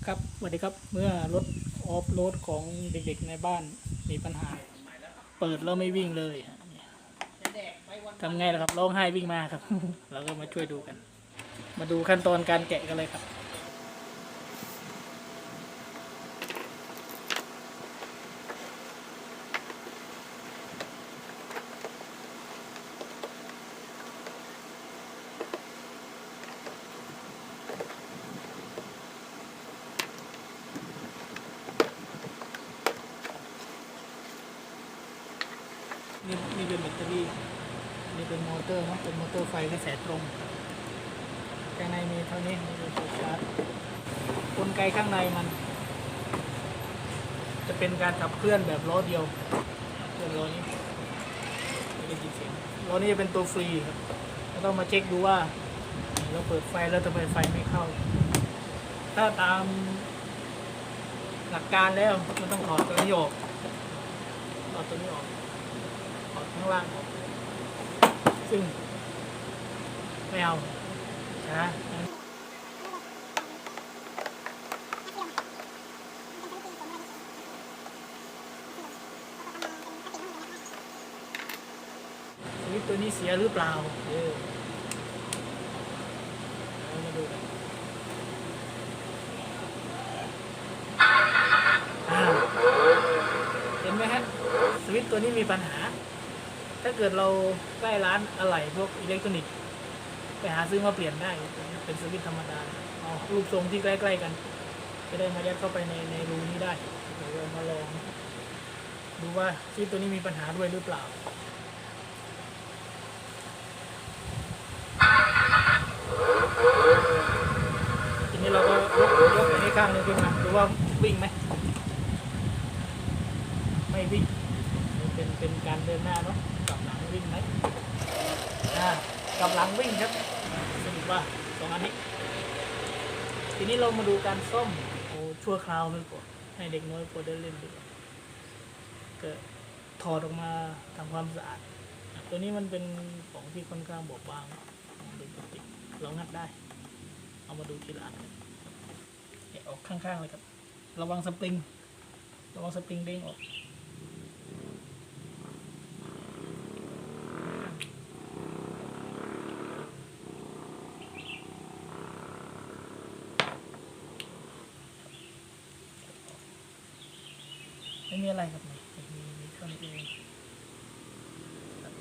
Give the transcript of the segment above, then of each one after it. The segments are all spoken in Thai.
ครับสวัสดีครับเมื่อรถออฟโรดของเด็กๆในบ้านมีปัญหา เปิดแล้วไม่วิ่งเลยทำไงล่ะครับร้องไห้วิ่งมาครับ เราก็มาช่วยดูกัน มาดูขั้นตอนการแกะกันเลยครับ นี่นี่เป็นแบตเตอรี่ นี่ เป็นมอเตอร์ครับเป็นมอเตอร์ไฟกระแสตรงข้างในมีเท่านี้นี่เป็นตัวชาร์จกลไกข้างในมัน จะเป็นการขับเคลื่อนแบบล้อเดียวเคลื่อนล้อนี้ไม่ได้ยินเสียงล้อนี้จะเป็นตัวฟรีครับเราต้องมาเช็คดูว่า เราเปิดไฟแล้วทำไมไฟไม่เข้า ถ้าตามหลักการแล้วมันต้องถอดตัวนี้ออกถอดตัวนี้ออกถอดข้างล่างออก ซึ่งไม่เอานะสวิตตัวนี้เสียหรือเปล่าเออเอามาดูกันเห็นไหมฮะสวิตตัวนี้มีปัญหา ถ้าเกิดเราใกล้ร้านอะไหล่พวกอิเล็กทรอนิกส์ไปหาซื้อมาเปลี่ยนได้ เป็นสวิตช์ธรรมดาเอารูปทรงที่ใกล้ๆกัน จะได้มายัดเข้าไปในในรูนี้ได้เดี๋ยวมาลองดูว่าสวิตช์ตัวนี้มีปัญหาด้วยหรือเปล่าทีนี้เราก็ยกยกไปให้ข้างหนึงขึ้นมาดูว่าวิ่งไหมไม่วิ่งเป็นเป็นการเดินหน้าเนาะกลับหลังวิ่งไหมอ่ากลับหลังวิ่งครับสรุปว่าสองอันนี้ ทีนี้เรามาดูการซ่อมโอ้ชั่วคราวเลยก่อนให้เด็กน้อยพอได้เล่นดีกว่าก็ถอดออกมาทำความสะอาด ตัวนี้มันเป็นของที่ค่อนข้างบอบบางมันเป็นพลาสติกเรางัดได้ เอามาดูทีละอันกันแกะออกข้างๆเลยครับ ระวังสปริง ระวังสปริงเด้งออก ไม่มีอะไรครับนี่มีมีเท่านี้เองครับ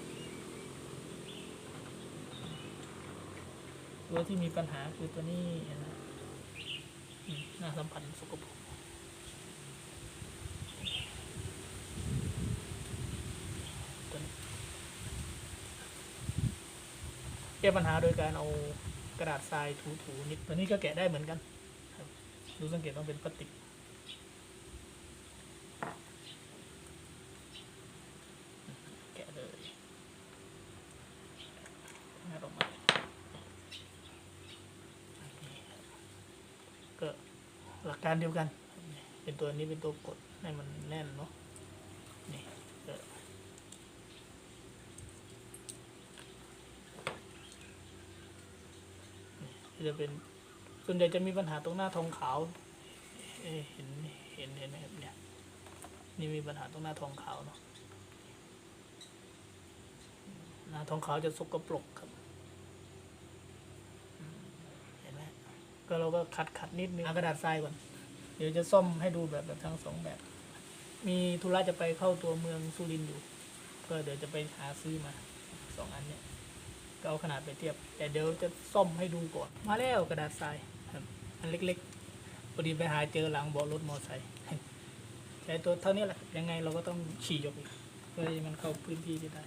ตัวที่มีปัญหาคือตัวนี้นะหน้าสัมผัสสกปรกแก้ปัญหาโดยการเอากระดาษทรายถูๆนิดตัวนี้ก็แกะได้เหมือนกันดูสังเกตว่าเป็นพลาสติกะเลยงัดออกมาก็ หลักการเดียวกัน เป็นตัวนี้เป็นตัวกดให้มันแน่นเนาะนี่จะเป็นส่วนใหญ่จะมีปัญหาตรงหน้าทองขาวเเห็นเห็นเห็นไหมครับเนี่ยนี่มีปัญหาตรงหน้าทองขาวเนาะหน้าทองขาวจะสกปรกครับอืมเห็นไหม ก็เราก็ขัดขัดนิดนึงเอากระดาษทรายก่อน เดี๋ยวจะซ่อมให้ดูแบบแบบทั้งสองแบบ มีธุระจะไปเข้าตัวเมืองสุรินทร์อยู่ ก็เดี๋ยวจะไปหาซื้อมาสองอันเนี้ยก็เอาขนาดไปเทียบ แต่เดี๋ยวจะซ่อมให้ดูก่อน มาแล้วกระดาษทรายครับอันเล็กๆพอดีไปหาเจอหลังเบาะรถมอไซค์ใช้ตัวเท่านี้แหละยังไงเราก็ต้องฉี่ออกอีกเพื่อให้มันเข้าพื้นที่ที่ได้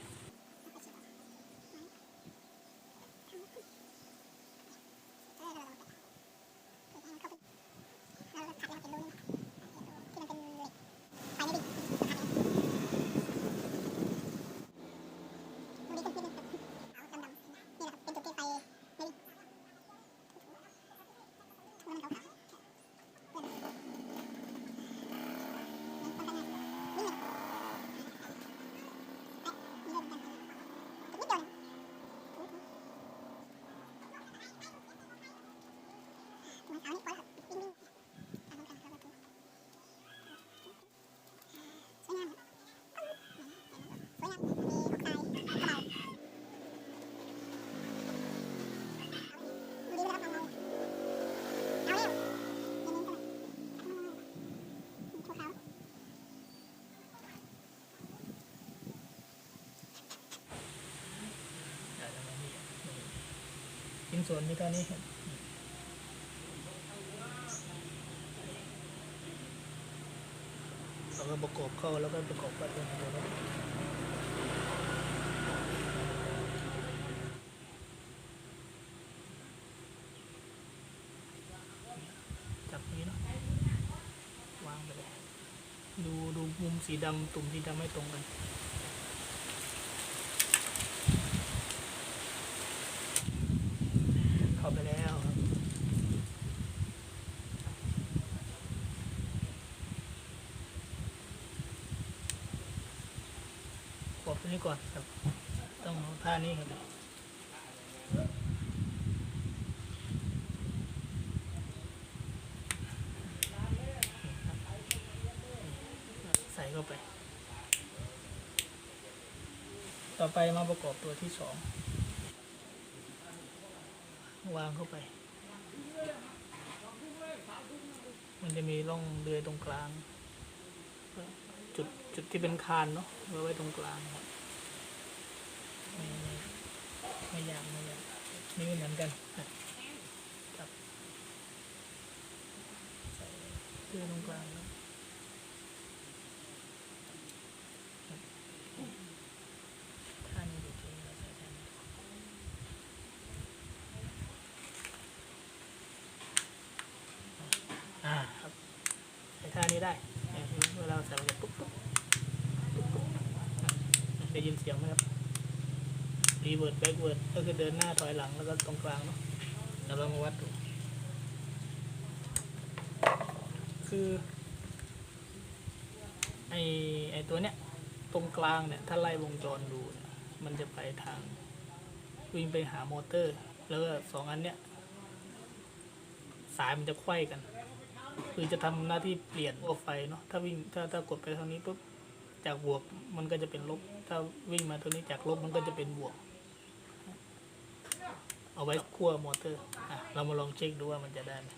ส่วนที่เท่านี้ครับเราก็ประกอบเข้าแล้วก็ประกอบกันเป็นตัวจับนี้เนาะวางไปเลยดูดูมุมสีดำตุ่มสีดำไม่ตรงกัน เข้าไปแล้วครับกด ตัวนี้ก่อนครับ ต้องเอาท่านี้ครับใส่เข้าไป ต่อไปมาประกอบตัวที่สอง วางเข้าไป มันจะมีร่องเดือยตรงกลาง จุดจุดที่เป็นคานเนาะไว้ไว้ตรงกลางครับ ไม่ไม่ไม่ยากไม่ยากนี่เหมือนกันครับใส่เดือยตรงกลางครับครับท่านี้ดูจริงเราใส่ท่านอ่าครับใช้ท่านี้ได้เนี่ยเวลาใส่ไปปุ๊บปุ๊บปุ๊บปุ๊บอะได้ยินเสียงไหมครับ รีเวิร์ดแบ็กเวิร์ดก็คือเดินหน้าถอยหลังแล้วก็ตรงกลางเนาะเดี๋ยวเรามาวัดดูคือไอไอตัวเนี้ยตรงกลางเนี่ยถ้าไล่วงจรดูเนี่ยมันจะไปทางวิ่งไปหามอเตอร์ แล้วก็สองอันเนี้ยสายมันจะไขว้กัน คือจะทำหน้าที่เปลี่ยนขั้วไฟเนาะถ้าวิ่งถ้าถ้ากดไปทางนี้ปุ๊บจากบวกมันก็จะเป็นลบ ถ้าวิ่งมาทางนี้จากลบมันก็จะเป็นบวก เอาไว้ขั้วมอเตอร์อะเรามาลองเช็คดูว่ามันจะได้ไหม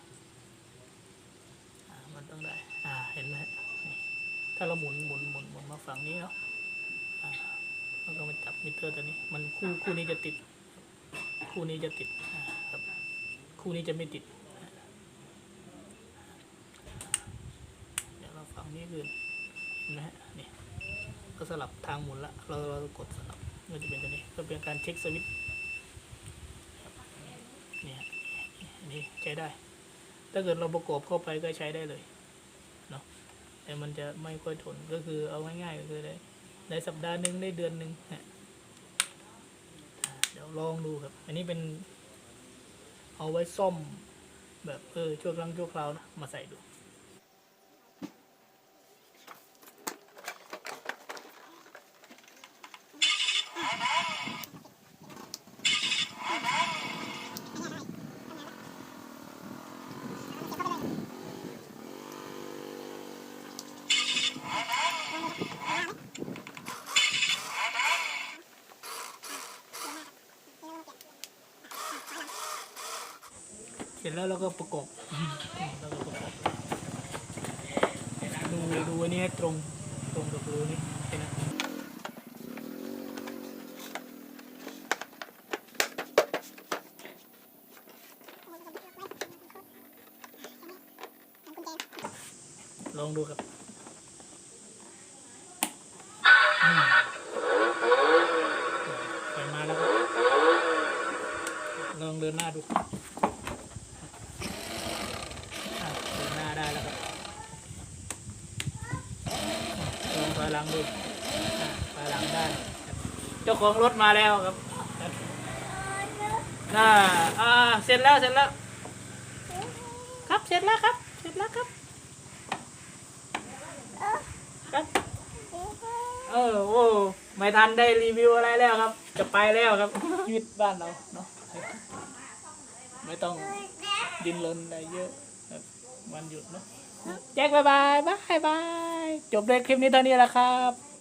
อ่ามันต้องได้อ่าเห็นไหมนี่ถ้าเราหมุนหมุนหมุนหมุนมาฝั่งนี้เนาะอ่าแล้วก็มาจับมิเตอร์ตัวนี้ มันคู่คู่นี้จะติด คู่นี้จะติดอ่าครับคู่นี้จะไม่ติดเดี๋ยวเราฝั่งนี้คืนเห็นไหมฮะนี่ก็สลับทางหมุนละเราเรากดสลับก็จะเป็นตัวนี้ก็เป็นการเช็คสวิตช์ครับนี่ฮะ ใช้ได้ ถ้าเกิดเราประกอบเข้าไปก็ใช้ได้เลยเนาะแต่มันจะไม่ค่อยทนก็คือเอาง่ายๆก็คือได้ได้สัปดาห์หนึ่งได้เดือนหนึ่งฮะเดี๋ยวลองดูครับ อันนี้เป็น เอาไว้ซ่อมแบบเออชั่วครั้งชั่วคราวนะมาใส่ดู ร็จแล้วเราก็ประกบเราก็ประกบดูดูอันนี้ให้ตรงตรงกับรูนี่เห็นไหมลองดูครับ อยหลังดูอะถอยหลังได้เจ้าของรถมาแล้วครับน่าอ่าเสร็จแล้วเสร็จแล้ว ครับเสร็จแล้วครับ เสร็จแล้วครับครับเออโอ้ไม่ทันได้รีวิวอะไรแล้วครับ จะไปแล้วครับชีวิตบ้านเราเนาะไม่ต้องดินรนอะไรเยอะวันหยุดเนาะ แจ็คบายบายบายบายจบเลยคลิปนี้เท่านี้แหละครับ